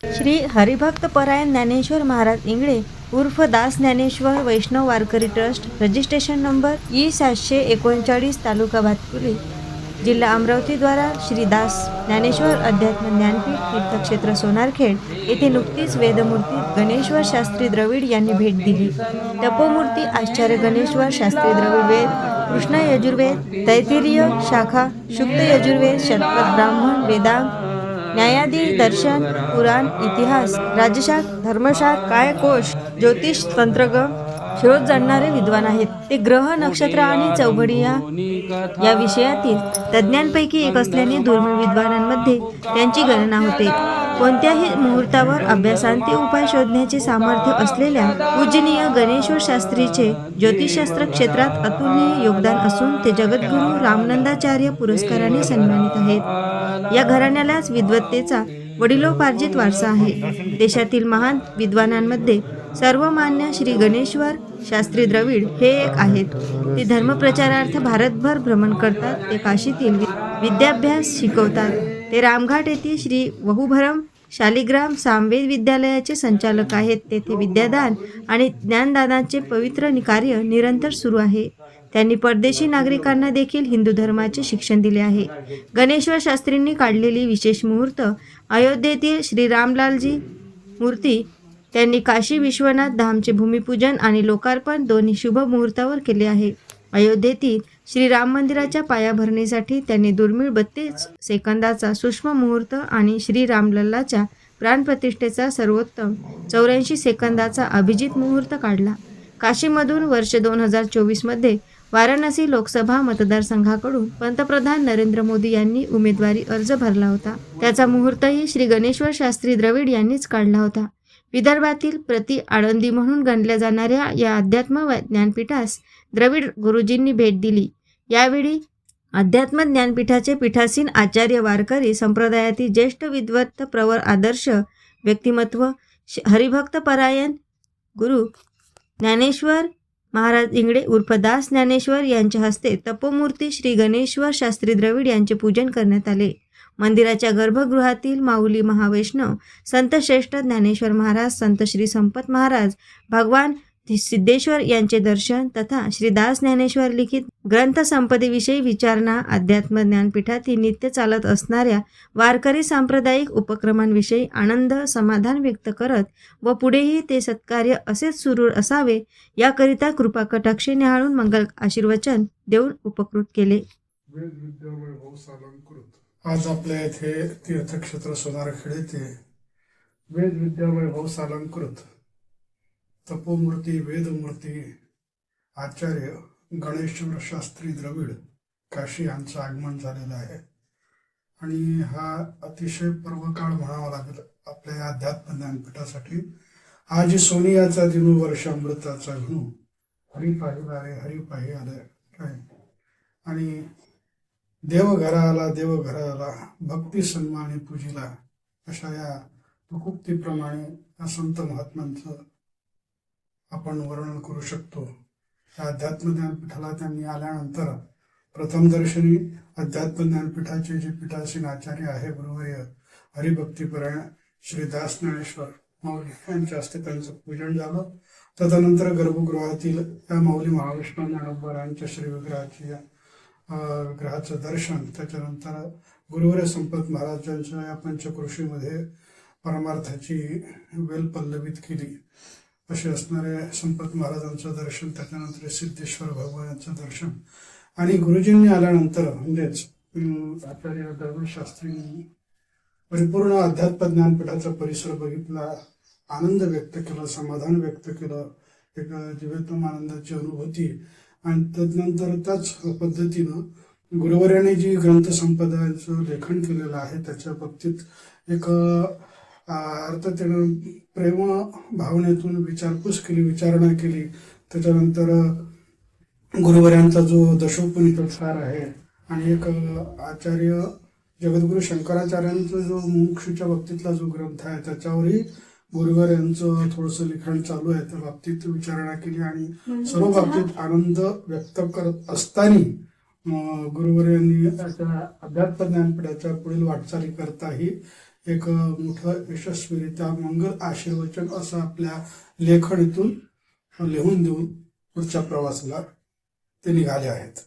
श्री हरिभक्त परायण ज्ञानेश्वर महाराज इंगळे उर्फ Das Dnyaneshwar Vaishnav Warkari trust registration number E सातशे एकोणचाळीस तालुका भातकुली जिल्हा अमरावतीद्वारा श्री दास ज्ञानेश्वर अध्यात्म ज्ञानपीठ तीर्थक्षेत्र सोनारखेड येथे नुकतीच वेदमूर्ती गणेश्वर शास्त्री द्रविड यांनी भेट दिली. तपोमूर्ती आश्चर्य गणेश्वर शास्त्री द्रविड वेद कृष्ण यजुर्वेद तैतिरीय शाखा शुक्त यजुर्वेद शतपथ ब्राह्मण वेदांग न्यायाधीश दर्शन पुराण इतिहास राज्यशास्त्र धर्मशाख कायकोश ज्योतिष तंत्रग शोध जाणणारे विद्वान आहेत. ते ग्रह नक्षत्र आणि चौघडी या या विषयातील तज्ज्ञांपैकी एक असल्याने दुर्मिळ विद्वानांमध्ये त्यांची गणना होते. कोणत्याही मुहूर्तावर अभ्यासांती उपाय शोधण्याचे सामर्थ्य असलेल्या पूजनीय गणेश्वर शास्त्रीचे ज्योतिषशास्त्र क्षेत्रात अतुलनीय योगदान असून ते जगद्गुरू रामनंदाचार्य पुरस्काराने सन्मानित आहेत. या घराण्यालाच विद्वत्तेचा वडिलोपार्जित वारसा आहे. देशातील महान विद्वानांमध्ये सर्वमान्य श्री गणेश्वर शास्त्री द्रविड हे एक आहेत. ते धर्मप्रचारार्थ भारतभर भ्रमण करतात ते काशीतील विद्याभ्यास शिकवतात. ते रामघाट येथील श्री वहुभरम शालिग्राम सामवेद विद्यालयाचे संचालक आहेत. तेथे विद्यादान आणि ज्ञानदानाचे पवित्र कार्य निरंतर सुरू आहे. त्यांनी परदेशी नागरिकांना देखील हिंदू धर्माचे शिक्षण दिले आहे. गणेश्वर शास्त्रींनी काढलेली विशेष मुहूर्त अयोध्येतील श्री रामलालजी मूर्ती त्यांनी काशी विश्वनाथ धामचे भूमिपूजन आणि लोकार्पण दोन्ही शुभ मुहूर्तावर केले आहे. अयोध्येतील श्री राम मंदिराच्या पायाभरणीसाठी त्यांनी दुर्मिळ बत्तीस सेकंदाचा सूक्ष्म मुहूर्त आणि श्री रामलल्लाच्या प्राणप्रतिष्ठेचा सर्वोत्तम चौऱ्याऐंशी सेकंदाचा अभिजित मुहूर्त काढला. काशीमधून वर्ष दोन हजार चोवीसमध्ये वाराणसी लोकसभा मतदारसंघाकडून पंतप्रधान नरेंद्र मोदी यांनी उमेदवारी अर्ज भरला होता. त्याचा मुहूर्तही श्री गणेश्वर शास्त्री द्रविड यांनीच काढला होता. विदर्भातील प्रति आळंदी म्हणून गणल्या जाणाऱ्या या अध्यात्म ज्ञानपीठास द्रविड गुरुजींनी भेट दिली. यावेळी अध्यात्म ज्ञानपीठाचे पीठासीन आचार्य वारकरी संप्रदायातील ज्येष्ठ विद्वत्त प्रवर आदर्श व्यक्तिमत्व श- हरिभक्त परायण गुरु ज्ञानेश्वर महाराज इंगडे उर्फ दास ज्ञानेश्वर यांच्या हस्ते तपोमूर्ती श्री गणेश्वर शास्त्री द्रविड यांचे पूजन करण्यात आले. मंदिराच्या गर्भगृहातील माऊली महावैष्णव संत श्रेष्ठ ज्ञानेश्वर महाराज संत श्री संपत महाराज भगवान सिद्धेश्वर यांचे दर्शन तथा श्रीदास ज्ञानेश्वर लिखित ग्रंथसंपदेविषयी विचारणा अध्यात्म ज्ञानपीठातील नित्य चालत असणाऱ्या वारकरी सांप्रदायिक उपक्रमांविषयी आनंद समाधान व्यक्त करत व पुढेही ते सत्कार्य असेच सुरू असावे याकरिता कृपा कटाक्षे निहाळून मंगल आशीर्वचन देऊन उपकृत केले. आज आपल्या येथे तीर्थक्षेत्र सोनारखेड येथे वेद विद्या वैभव हो सालंकृत तपोमूर्ती वेदमूर्ती आचार्य गणेश्वर शास्त्री द्रविड काशी यांचं आगमन झालेलं आहे. आणि हा अतिशय पर्वकाळ म्हणावा लागेल आपल्या या अध्यात्म ज्ञानपीठासाठी. आज सोनियाचा दिनू वर्ष अमृताचा घणू हरी पाहिला रे हरी पाहि आले काय? आणि देव घराला देव घराला भक्ती सन्माने पूजिला. अशा या तुकुक्तीप्रमाणे या संत महात्म्यांचं आपण वर्णन करू शकतो. या अध्यात्म ज्ञानपीठाला त्यांनी आल्यानंतर प्रथम दर्शनी अध्यात्म ज्ञानपीठाचे जे पीठासीन आचार्य आहे गुरुवर्य हरिभक्तीपरायण श्री दास ज्ञानेश्वर माऊली यांच्या हस्ते त्यांचं पूजन झालं. तदनंतर गर्भगृहातील या माऊली महाविष्णू ज्ञानोबरांच्या श्री ग्रहाचं दर्शन त्याच्यानंतर गुरुवर संपत महाराजांच्या या पंचकृषीमध्ये परमार्थाची वेल पल्लवित केली. असे असणारे संपत महाराजांचं दर्शन त्याच्यानंतर सिद्धेश्वर भगवानांचं दर्शन. आणि गुरुजींनी आल्यानंतर म्हणजेच आचार्य दरवेश शास्त्रींनी परिपूर्ण अध्यात्म ज्ञानपीठाचा परिसर बघितला आनंद व्यक्त केला समाधान व्यक्त केलं एक जीवेतम आनंदाची अनुभूती. आणि तदनंतर त्याच पद्धतीनं गुरुवर्याने जी ग्रंथ संपदाचं लेखन केलेलं आहे त्याच्या बाबतीत एक अर्थात अर्थ त्यानं प्रेम भावनेतून विचारपूस केली विचारणा केली. त्याच्यानंतर गुरुवर्यांचा जो दशोपनिषद सार आहे आणि एक आचार्य जगद्गुरु शंकराचार्यांचा जो मुमुक्षूच्या बाबतीतला जो ग्रंथ आहे त्याच्यावरही गुरुवर यांचं थोडंसं लिखाण चालू आहे त्या बाबतीत विचारणा केली आणि सर्व बाबतीत आनंद व्यक्त करत असताना गुरुवर यांनी अध्यात्म ज्ञानपीठाच्या पुढील वाटचाली करताही एक मोठं यशस्वीरित्या मंगल आशीर्वचन असं आपल्या लेखणीतून लिहून देऊन पुढच्या प्रवासाला ते निघाले आहेत.